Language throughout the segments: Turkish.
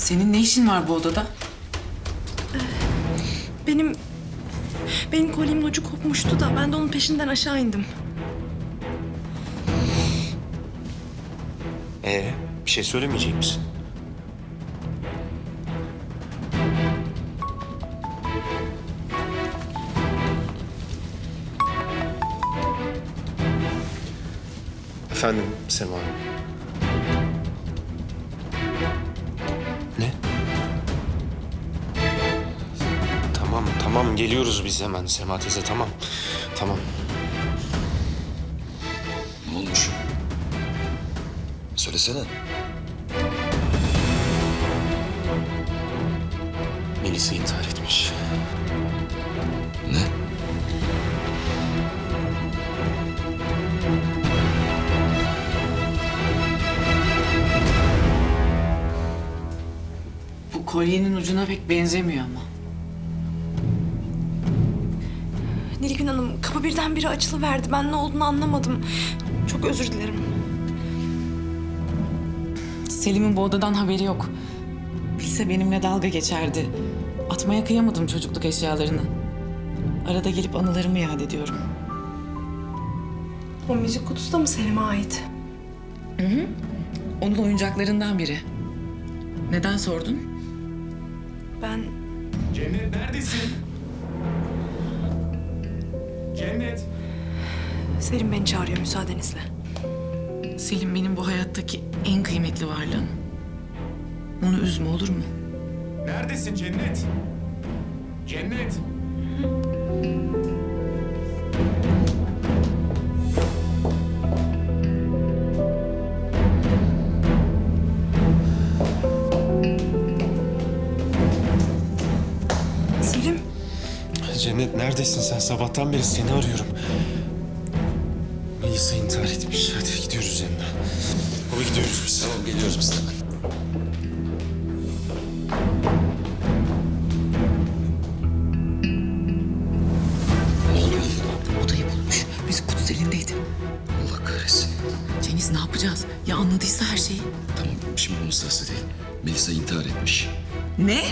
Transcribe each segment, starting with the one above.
Senin ne işin var bu odada? Benim... Benim kolyemin ucu kopmuştu da ben de onun peşinden aşağı indim. Ee, bir şey söylemeyecek misin? Efendim Sema Hanım. Tamam, geliyoruz biz hemen Sema teyze tamam. Tamam. Ne olmuş? Söylesene. Melisa intihar etmiş. Ne? Bu kolyenin ucuna pek benzemiyor ama. Nilgün Hanım kapı birdenbire açılıverdi. Ben ne olduğunu anlamadım. Çok özür dilerim. Selim'in bu odadan haberi yok. Bilse benimle dalga geçerdi. Atmaya kıyamadım çocukluk eşyalarını. Arada gelip anılarımı yad ediyorum. O müzik kutusu da mı Selim'e ait? Onun oyuncaklarından biri. Neden sordun? Ben Cennet neredesin? Cennet. Selim beni çağırıyor müsaadenizle. Selim benim bu hayattaki en kıymetli varlığım. Onu üzme olur mu? Neredesin Cennet? Cennet. Selim Cennet neredesin sen? Sabahtan beri seni arıyorum. Melisa intihar etmiş. Hadi gidiyoruz yanına. Baba gidiyoruz biz. Tamam geliyoruz biz hemen. Ne oldu Nilgün? Odayı bulmuş. Müzik kutusu elindeydi. Allah kahretsin. Cengiz ne yapacağız? Ya anladıysa her şeyi. Tamam şimdi bunun sırası değil. Melisa intihar etmiş. Ne?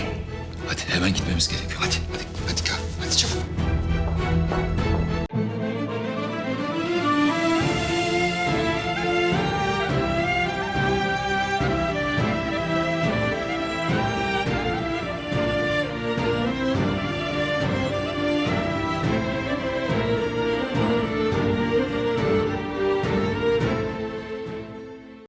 Hadi hemen gitmemiz gerekiyor. Hadi hadi hadi kalk. Hadi çabuk.